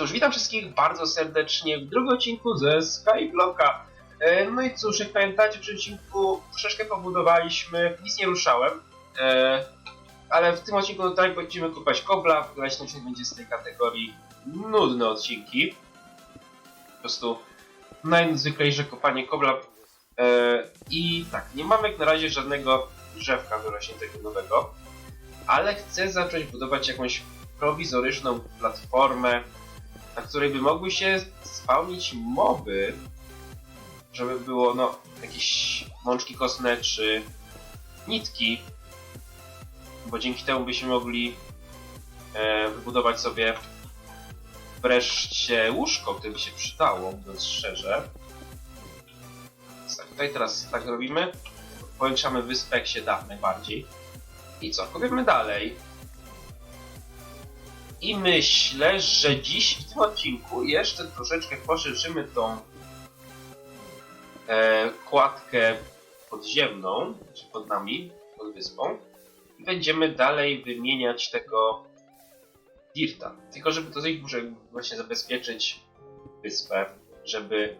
Cóż, witam wszystkich bardzo serdecznie w drugim odcinku ze Skyblocka. E, No i cóż, jak pamiętacie, w odcinku troszeczkę pobudowaliśmy, nic nie ruszałem, e, ale w tym odcinku no, tutaj będziemy kupować kobla, na odcinek będzie z tej kategorii nudne odcinki. Po prostu najzwyklejsze kopanie kobla. E, I tak, nie mamy jak na razie żadnego drzewka wyrośniętego nowego, ale chcę zacząć budować jakąś prowizoryczną platformę, na której by mogły się spełnić moby, żeby było no jakieś mączki kostne czy nitki, bo dzięki temu byśmy mogli e, wybudować sobie wreszcie łóżko, które by się przydało, mówiąc szczerze. Tak, tutaj teraz tak robimy. Powiększamy wyspę jak się da najbardziej. I co? Kopiemy dalej. I myślę, że dziś w tym odcinku jeszcze troszeczkę poszerzymy tą e, kładkę podziemną, czy pod nami, pod wyspą. I będziemy dalej wymieniać tego dirta. Tylko żeby to zrobić, właśnie zabezpieczyć wyspę, żeby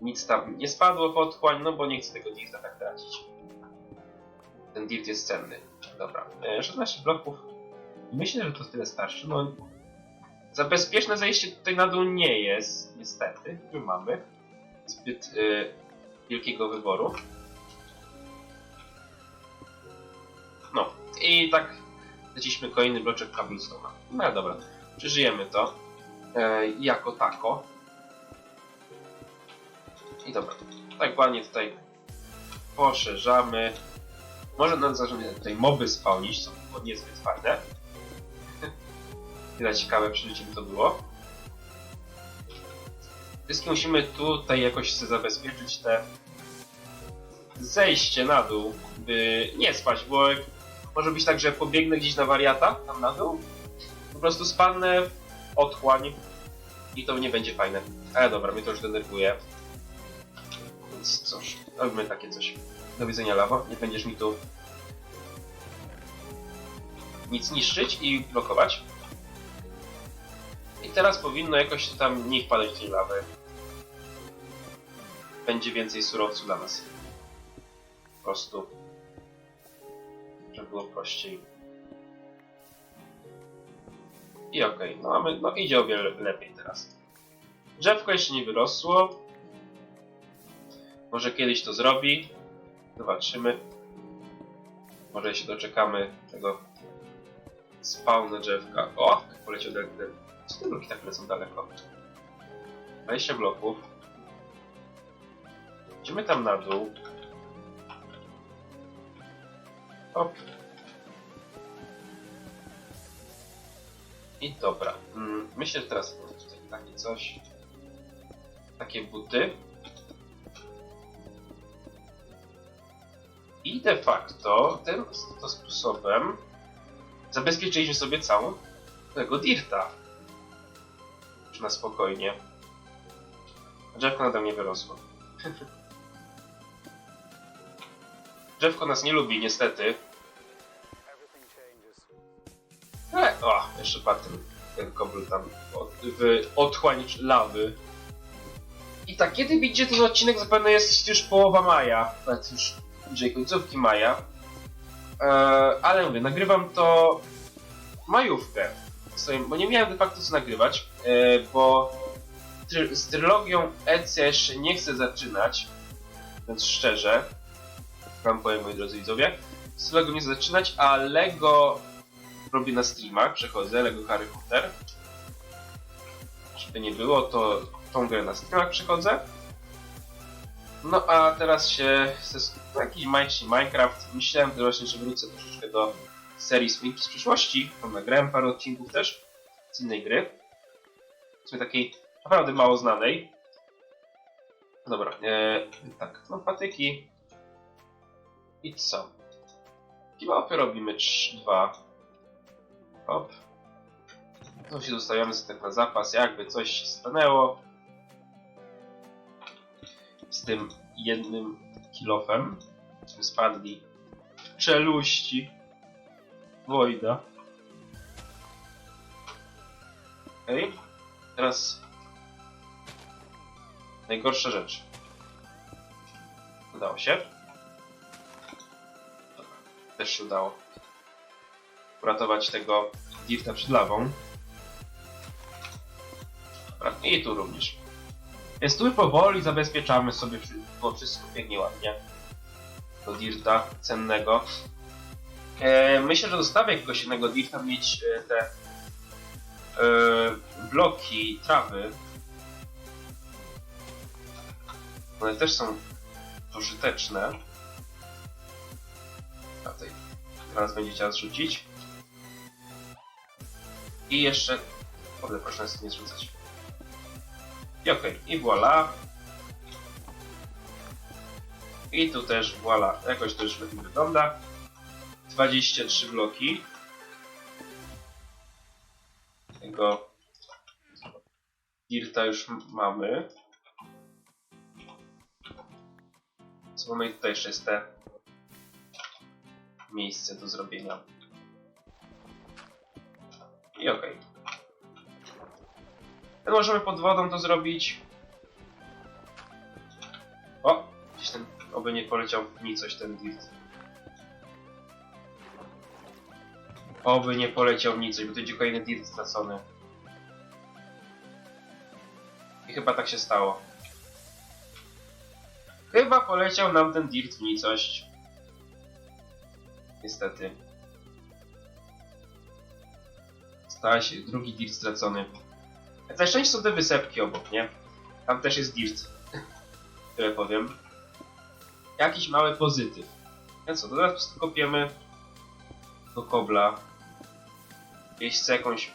nic tam nie spadło pod otchłań, no bo nie chcę tego dirta tak tracić. Ten dirt jest cenny. Dobra, e, 16 bloków Myślę, że to tyle starszy. No, za bezpieczne zejście tutaj na dół nie jest, niestety. Nie mamy zbyt y, wielkiego wyboru. No, i tak leciliśmy kolejny bloczek cobblestone'a. No dobra, przeżyjemy to e, jako tako. I dobra, tak ładnie tutaj poszerzamy. Może nam zaczynamy tutaj moby spełnić, co było niezbyt fajne. Tyle ciekawe przeżycie by to było. Wszystkie musimy tutaj jakoś sobie zabezpieczyć te zejście na dół, by nie spać, bo może być tak, że pobiegnę gdzieś na wariata, tam na dół, po prostu spadnę w otchłań i to nie będzie fajne. Ale dobra, mnie to już denerwuje. Więc cóż, robimy takie coś. Do widzenia, lawo. Nie będziesz mi tu nic niszczyć i blokować. Teraz powinno jakoś tam nie wpadać do tej lawy. Będzie więcej surowców dla nas. Po prostu. Żeby było prościej. I okej, no mamy, no idzie o wiele lepiej teraz. Drzewko jeszcze nie wyrosło. Może kiedyś to zrobi. Zobaczymy. Może się doczekamy tego spawna drzewka. O, poleciał daleko. Co te bloki tak lecą daleko? 20 bloków. Idziemy tam na dół. Hop. I dobra. Mm, myślę, że teraz mam tutaj takie coś. Takie buty. I de facto tym to sposobem zabezpieczyliśmy sobie całą tego dirta. Na spokojnie. Drzewko nadal nie wyrosło. Drzewko nas nie lubi, niestety. Ale, o, jeszcze padł ten, kobry tam od, w lawy. I tak, kiedy widzicie ten odcinek, zapewne jest już połowa maja. Nawet już bliżej końcówki maja. Eee, ale mówię, nagrywam to majówkę. Sobie, bo nie miałem de facto co nagrywać, e, bo z trylogią EC jeszcze nie chcę zaczynać, więc szczerze, wam powiem moi drodzy widzowie, z trylogią nie zaczynać, a Lego robię na streamach, przechodzę, Lego Harry Potter. Żeby nie było, to tą grę na streamach przechodzę. No a teraz się, jakiś Minecraft, myślałem że właśnie, że wrócę troszeczkę do serii Swinki z przyszłości. Tam nagrałem parę odcinków też z innej gry. W sumie takiej naprawdę mało znanej. Dobra, e, tak, no patyki. I co? Kilopy robimy 3-2. Hop. To się zostawiamy sobie tak na zapas, jakby coś się stanęło. Z tym jednym kilofem.Śmy spadli w czeluści. Wojda. Okej. Teraz najgorsza rzecz. Udało się. Też się udało. Uratować tego dirta przed lawą. I tu również. Więc tu powoli zabezpieczamy sobie, bo wszystko biegnie ładnie. Do dirta cennego. E, myślę, że dostawię jakiegoś jednego dirta mieć e, te e, bloki trawy. One też są pożyteczne. A teraz będzie chciała zrzucić. I jeszcze... Kurde, proszę nas nie zrzucać. I okej, i voilà. I tu też voilà, jakoś to już wygląda. 23 bloki. Tego Dirta już mamy. Co mamy tutaj jeszcze jest te miejsce do zrobienia. I okej. Okay. Możemy pod wodą to zrobić. O! Gdzieś ten, oby nie poleciał w nicość ten dirt. Oby nie poleciał nicość, bo to będzie kolejny dirt stracony. I chyba tak się stało. Chyba poleciał nam ten dirt w nicość. Niestety. Stała się drugi dirt stracony. Na szczęście są te wysepki obok, nie? Tam też jest dirt. Tyle powiem. Jakiś mały pozytyw. Więc co, teraz prostu kopiemy do kobla. Jeśli chcę jakąś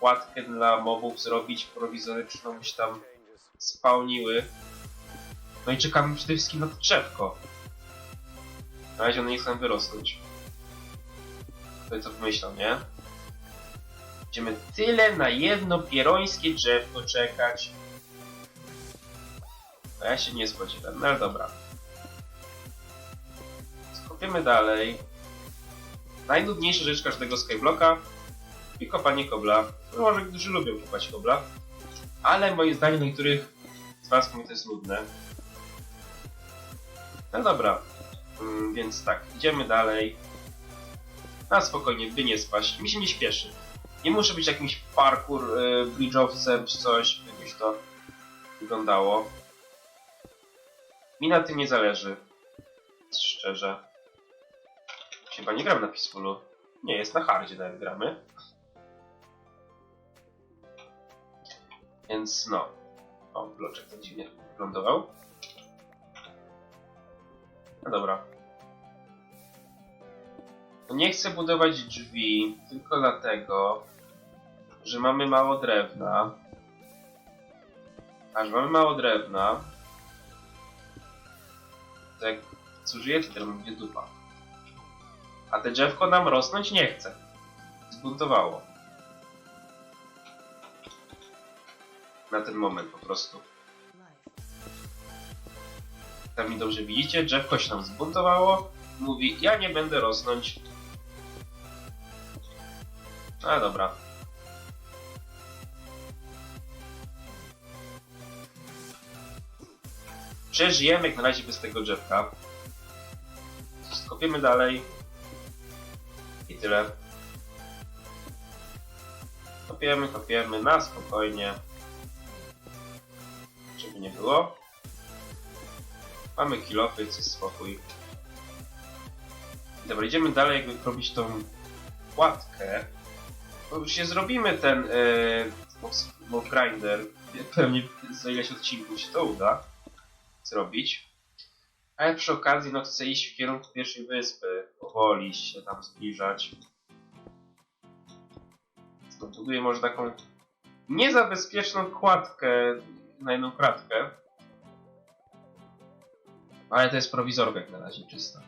płatkę dla mobów zrobić prowizoryczną, byś tam spełniły. No i czekamy przede wszystkim na to drzewko. Na razie one nie chcą wyrosnąć. To co pomyślał, nie? Będziemy tyle na jedno pierońskie drzewko czekać. A ja się nie spodziewam, no ale dobra. Skopiemy dalej. Najnudniejsza rzecz każdego skyblocka i kopanie kobla. No może którzy lubią kopać kobla. Ale moim zdaniem niektórych z was to jest nudne. No dobra. Mm, więc tak, idziemy dalej. Na spokojnie, by nie spaść. Mi się nie śpieszy. Nie muszę być jakimś parkour, y, bridge'owcem czy coś, jakbyś to wyglądało. Mi na tym nie zależy. Szczerze. Chyba nie gram na Peacefulu. Nie, jest na hardzie nawet gramy. Więc no. O, bloczek ten dziwnie wyglądował. No dobra. Nie chcę budować drzwi tylko dlatego, że mamy mało drewna. A że mamy mało drewna, to jak zużyję to drewno będzie dupa. A te drzewko nam rosnąć nie chce. Zbuntowało. Na ten moment po prostu. Tam mi dobrze widzicie, drzewko się nam zbuntowało. Mówi, ja nie będę rosnąć. A dobra. Przeżyjemy jak na razie bez tego drzewka. Skopiemy dalej. I tyle. Kopiemy, kopiemy na spokojnie. Żeby nie było. Mamy kilofy, jest spokój. Dobra, idziemy dalej, jakby robić tą płatkę. Bo już zrobimy ten yy, grinder. Pewnie za ileś odcinków się to uda zrobić. Ale przy okazji no chcę iść w kierunku pierwszej wyspy. Powoli się tam zbliżać. No, buduję może taką niezabezpieczną kładkę na jedną kratkę. Ale to jest prowizorka jak na razie czysta.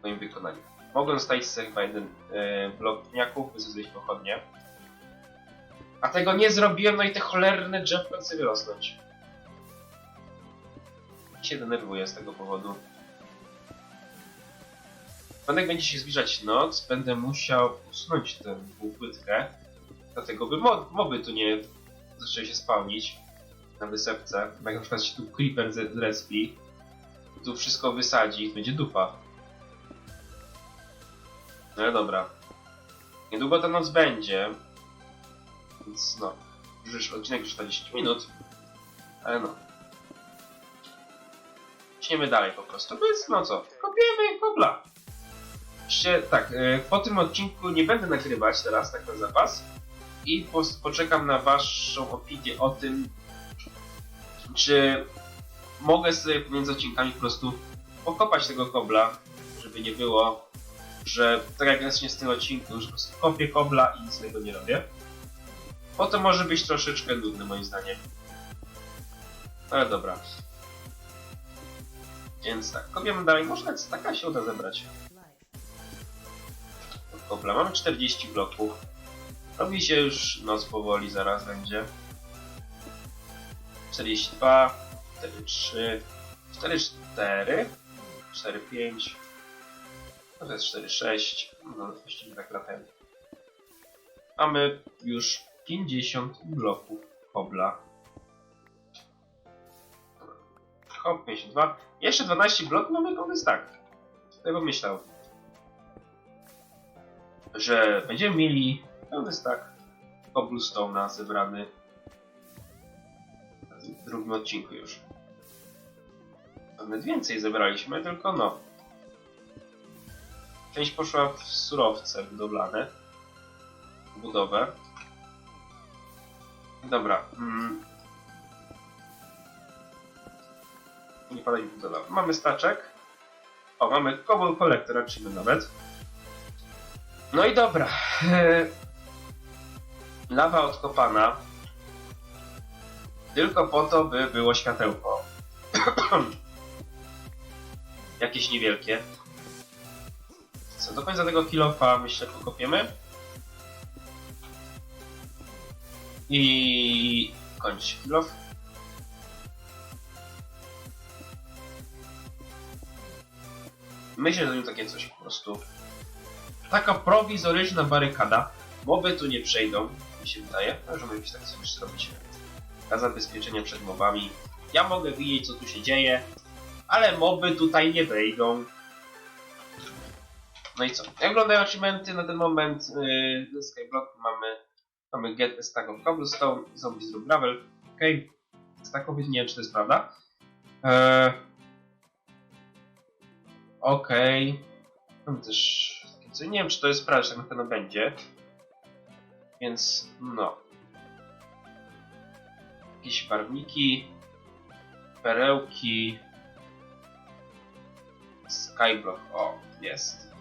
W moim wykonaniu. Mogłem zostawić sobie chyba jeden e, blok pniaków, zrobić pochodnie. A tego nie zrobiłem, no i te cholerne drzewko chce wyrosnąć. Się denerwuję z tego powodu. Jak będzie się zbliżać noc, będę musiał usunąć tę półpłytkę. Dlatego by mo- moby tu nie zaczęły się spełnić na wysepce. Jak na przykład się tu creeper z respi, tu wszystko wysadzi, będzie dupa. No ale dobra. Niedługo ta noc będzie. Więc no. Już odcinek już trwa 10 minut. Ale no. Ciśniemy dalej po prostu. Więc no co? Kopiemy kobla. Oczywiście tak, e, po tym odcinku nie będę nagrywać teraz, tak na zapas. I po, poczekam na waszą opinię o tym, czy mogę sobie pomiędzy odcinkami po prostu pokopać tego kobla, żeby nie było, że tak jak właśnie z tym odcinku, że po prostu kopię kobla i nic z tego nie robię. Bo to może być troszeczkę nudne moim zdaniem. Ale dobra. Więc tak, kopiemy dalej. Może nawet taka się uda zebrać. Kobla. Mamy 40 bloków. Robi się już noc powoli, zaraz będzie. 42, 43, 44, 45, no to jest 46, no właściwie tak latem. Mamy już 50 bloków kobla. Hop, 52. Jeszcze 12 bloków mamy kobry stack. Tego myślał. Że będziemy mieli pełny stack cobblestone'a zebrany w drugim odcinku już. Nawet więcej zebraliśmy, tylko no. Część poszła w surowce budowlane. Budowę. Dobra. Mm. Nie padaj budowa. Mamy staczek. O, mamy Cobble Collector, achievement nawet. No i dobra. Lawa odkopana. Tylko po to, by było światełko. Jakieś niewielkie. Co, do końca tego kilofa myślę pokopiemy. I kończy się kilof. Myślę, że zrobił takie coś po prostu. Taka prowizoryczna barykada. Moby tu nie przejdą, mi się wydaje. Możemy jakieś tak coś zrobić. Dla zabezpieczenia przed mobami. Ja mogę widzieć, co tu się dzieje, ale moby tutaj nie wejdą. No i co? Jak wyglądają achievementy na ten moment? Yy, Skyblock mamy, mamy Get a Stack of Cobblestone, Zombie Zrób Gravel. Okej, okay. stackowy, nie wiem czy to jest prawda. Eee, Okej. Okay. Też nie wiem czy to jest prawda, że tak na pewno będzie. Więc no. Jakieś barwniki, perełki, skyblock, o, jest.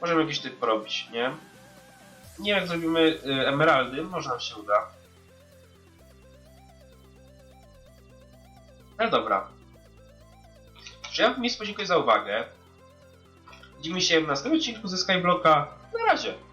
Możemy jakiś typ porobić, nie? Nie wiem jak zrobimy y, emeraldy, może nam się uda. Ale dobra. Czy ja mi podziękuję za uwagę. Widzimy się w następnym odcinku ze Skyblocka. Na razie.